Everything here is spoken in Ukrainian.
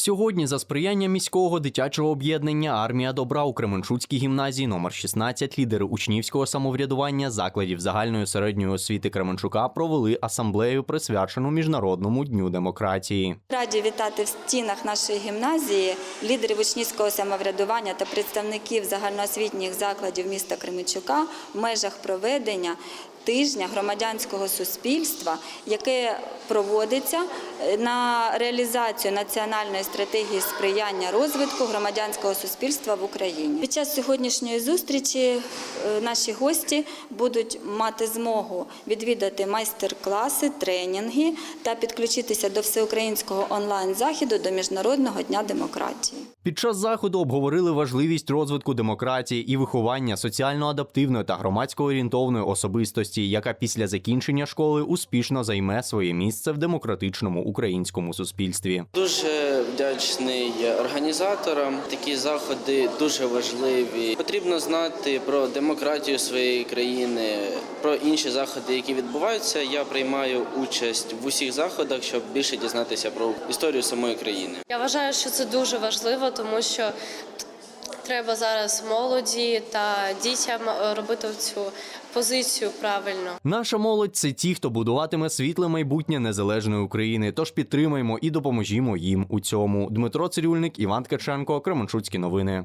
Сьогодні за сприяння міського дитячого об'єднання Армія добра у Кременчуцькій гімназії номер 16 лідери учнівського самоврядування закладів загальної середньої освіти Кременчука провели асамблею, присвячену Міжнародному дню демократії. Раді вітати в стінах нашої гімназії лідерів учнівського самоврядування та представників загальноосвітніх закладів міста Кременчука в межах проведення тижня громадянського суспільства, яке проводиться е, на реалізацію національної стратегії сприяння розвитку громадянського суспільства в Україні. Під час сьогоднішньої зустрічі е, наші гості будуть мати змогу відвідати майстер-класи, тренінги та підключитися до всеукраїнського онлайн-західу до Міжнародного дня демократії. Під час заходу обговорили важливість розвитку демократії і виховання соціально адаптивної та громадсько орієнтовної особистості, яка після закінчення школи успішно займе своє місце в демократичному українському суспільстві. Дуже вдячний організаторам. Такі заходи дуже важливі. Потрібно знати про демократію своєї країни, про інші заходи, які відбуваються. Я приймаю участь в усіх заходах, щоб більше дізнатися про історію самої країни. Я вважаю, що це дуже важливо, тому що треба зараз молоді та дітям робити цю позицію правильно. Наша молодь це ті, хто будуватиме світле майбутнє незалежної України. Тож підтримаймо і допоможімо їм у цьому. Дмитро Цирюльник, Іван Ткаченко, Кременчуцькі новини.